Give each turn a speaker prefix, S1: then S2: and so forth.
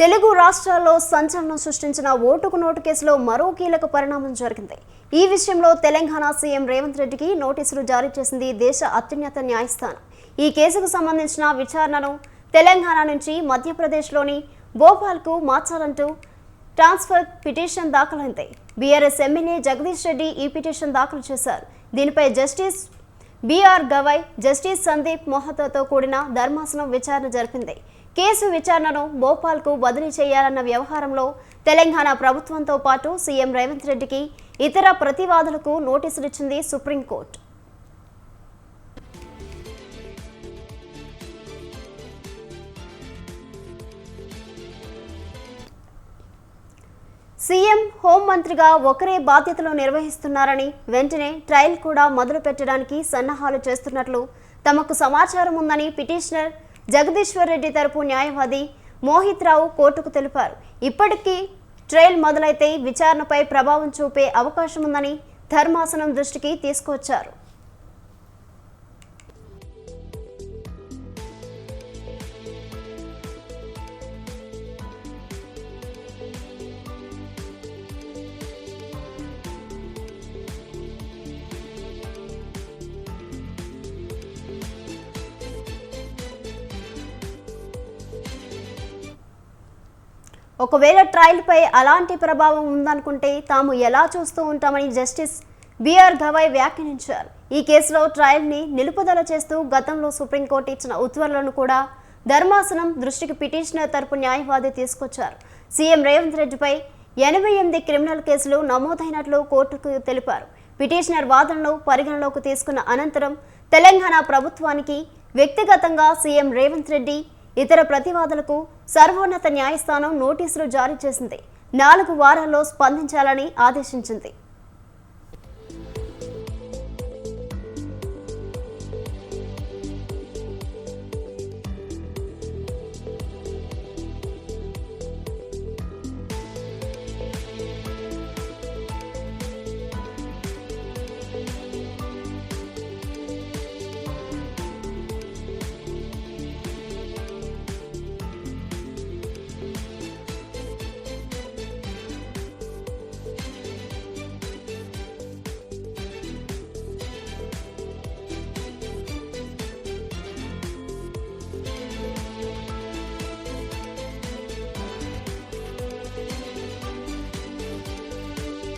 S1: తెలుగు రాష్ట్రాల్లో సంచలనం సృష్టించిన ఓటుకు నోటు కేసులో మరో కీలక పరిణామం జరిగింది. ఈ విషయంలో తెలంగాణ సీఎం రేవంత్ రెడ్డికి నోటీసులు జారీ చేసింది దేశ అత్యున్నత న్యాయస్థానం. ఈ కేసుకు సంబంధించిన విచారణను తెలంగాణ నుంచి మధ్యప్రదేశ్లోని భోపాల్కు మార్చాలంటూ ట్రాన్స్ఫర్ పిటిషన్ దాఖలైంది. బీఆర్ఎస్ ఎమ్మెల్యే జగదీష్ రెడ్డి ఈ పిటిషన్ దాఖలు చేశారు. దీనిపై justice B R Gavai justice Sandeep మొహతాతో కూడిన ధర్మాసనం విచారణ జరిపింది. కేసు విచారణను భోపాల్కు బదిలీ చేయాలన్న వ్యవహారంలో తెలంగాణ ప్రభుత్వంతో పాటు సీఎం రేవంత్ రెడ్డికి ఇతర ప్రతివాదులకు నోటీసులిచ్చింది సుప్రీంకోర్టు. సీఎం హోంమంత్రిగా ఒకరే బాధ్యతలు నిర్వహిస్తున్నారని వెంటనే ట్రయల్ కూడా మొదలు పెట్టడానికి సన్నాహాలు చేస్తున్నట్లు తమకు సమాచారం ఉందని పిటిషనర్ జగదీశ్వర్ రెడ్డి తరపు న్యాయవాది మోహిత్ రావు కోర్టుకు తెలిపారు. ఇప్పటికీ ట్రయల్ మొదలైతే విచారణపై ప్రభావం చూపే అవకాశం ఉందని ధర్మాసనం దృష్టికి తీసుకువచ్చారు. ఒకవేళ ట్రయల్పై అలాంటి ప్రభావం ఉందనుకుంటే తాము ఎలా చూస్తూ ఉంటామని జస్టిస్ బిఆర్ గవాయ్ వ్యాఖ్యానించారు. ఈ కేసులో ట్రయల్ని నిలుపుదల చేస్తూ గతంలో సుప్రీంకోర్టు ఇచ్చిన ఉత్తర్వులను కూడా ధర్మాసనం దృష్టికి పిటిషనర్ తరపు న్యాయవాది తీసుకొచ్చారు. సీఎం రేవంత్ రెడ్డిపై ఎనభై ఎనిమిది క్రిమినల్ కేసులు నమోదైనట్లు కోర్టుకు తెలిపారు. పిటిషనర్ వాదనలు పరిగణలోకి తీసుకున్న అనంతరం తెలంగాణ ప్రభుత్వానికి వ్యక్తిగతంగా సీఎం రేవంత్ రెడ్డి ఇతర ప్రతివాదులకు సర్వోన్నత న్యాయస్థానం నోటీసులు జారీ చేసింది. నాలుగు వారాల్లో స్పందించాలని ఆదేశించింది.